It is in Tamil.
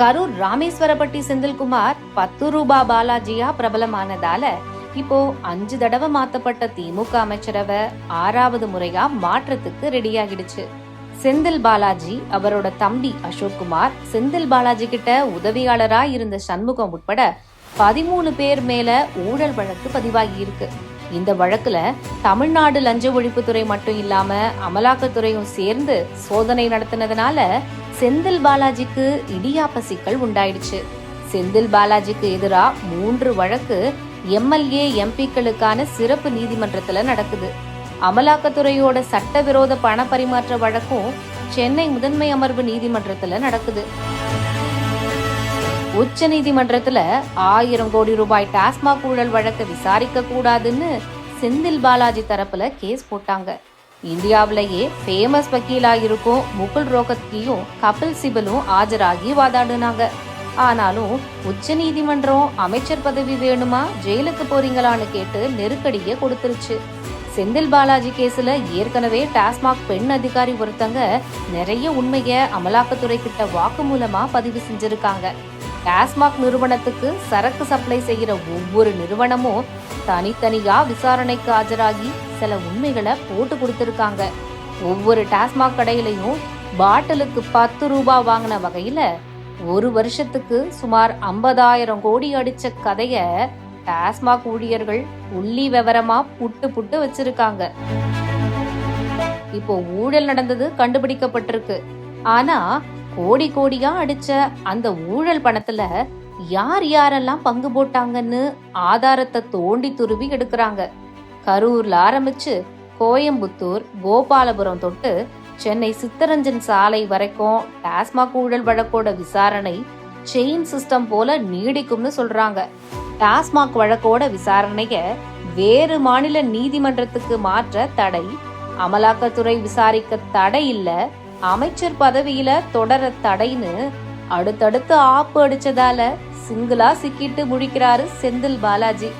கரூர் ராமேஸ்வரப்பட்டி செந்தில்குமார் பத்து ரூபா பாலாஜியா பிரபலமானதால இப்போ அஞ்சு தடவை மாத்தப்பட்ட திமுக அமைச்சரவை ஆறாவது முறையா மாற்றத்துக்கு ரெடியாகிடுச்சு. செந்தில் பாலாஜி அவரோட தம்பி அசோக்குமார் செந்தில் பாலாஜி கிட்ட உதவியாளரா இருந்த சண்முகம் உட்பட பதிமூணு பேர் மேல ஊழல் வழக்கு பதிவாகி இருக்கு. இந்த வழக்குல தமிழ்நாடு லஞ்ச ஒழிப்புத்துறை மட்டும் இல்லாம அமலாக்கத்துறையும் சேர்ந்து சோதனை நடத்தினதுனால செந்தில் பாலாஜிக்கு இடியாப்ப சிக்கல் உண்டாயிடுச்சு. செந்தில் பாலாஜிக்கு எதிராக மூன்று வழக்கு எம்எல்ஏ எம்பிக்களுக்கான சிறப்பு நீதிமன்றத்துல நடக்குது. அமலாக்கத்துறையோட சட்டவிரோத பண பரிமாற்ற வழக்கும் சென்னை முதன்மை அமர்வு நீதிமன்றத்துல நடக்குது. உச்ச நீதிமன்றத்துல ஆயிரம் கோடி ரூபாய் டாஸ்மாக் ஊழல் வழக்க விசாரிக்க கூடாதுன்னு செந்தில் பாலாஜி தரப்புல கேஸ் போட்டாங்க. இந்தியாவிலேயே ஃபேமஸ் வக்கீலா இருக்கும் முகுல் ரோகத்கியும் கபில் சிபலும் ஆஜராகி வாதாடுனாங்க. ஆனாலும் உச்ச நீதிமன்றம் அமைச்சர் பதவி வேணுமா ஜெயிலுக்கு போறீங்களான்னு கேட்டு நெருக்கடியை கொடுத்துருச்சு. செந்தில் பாலாஜி கேஸ்ல ஏற்கனவே டாஸ்மாக் பெண் அதிகாரி ஒருத்தங்க நிறைய உண்மைய அமலாக்கத்துறை கிட்ட வாக்குமூலமா பதிவு செஞ்சிருக்காங்க. டாஸ்மாக் நிறுவனத்துக்கு சரக்கு சப்ளை செய்கிற ஒவ்வொரு நிறுவனமும் தனித்தனியா விசாரணைக்கு ஆஜராகி சில உண்மைகளை போட்டு கொடுத்துருக்காங்க. ஒவ்வொரு டாஸ்மாக் கடையிலையும் பாட்டிலுக்கு பத்து ரூபா வாங்கின வகையில ஒரு வருஷத்துக்கு சுமார் ஐம்பதாயிரம் கோடி அடிச்ச கதைய டாஸ்மாக் ஊழியர்கள் உள்ளி விவரமா புட்டு புட்டு வச்சிருக்காங்க. இப்போ ஊழல் நடந்தது கண்டுபிடிக்கப்பட்டிருக்கு. ஆனா கோடி கோடியா அடிச்ச அந்த ஊழல் பணத்துல யார் யாரெல்லாம் பங்கு போட்டாங்கன்னு ஆதாரத்தை தோண்டி துருவி எடுக்கிறாங்க. கரூர்ல ஆரம்பிச்சு கோயம்புத்தூர் கோபாலபுரம் தொட்டு சென்னை சித்தரஞ்சன் சாலை வரைக்கும் டாஸ்மாக் ஊழல் வழக்கோட விசாரணை செயின் சிஸ்டம் போல நீடிக்கும்னு சொல்றாங்க. டாஸ்மாக் வழக்கோட விசாரணைய வேறு மாநில நீதிமன்றத்துக்கு மாற்ற தடை அமலாக்கத்துறை விசாரிக்க தடை இல்லை அமைச்சர் பதவியில தொடர தடைன்னு அடுத்தடுத்து ஆப்பு அடிச்சதால சிங்கிளா சிக்கிட்டு முழிக்கிறாரு செந்தில் பாலாஜி.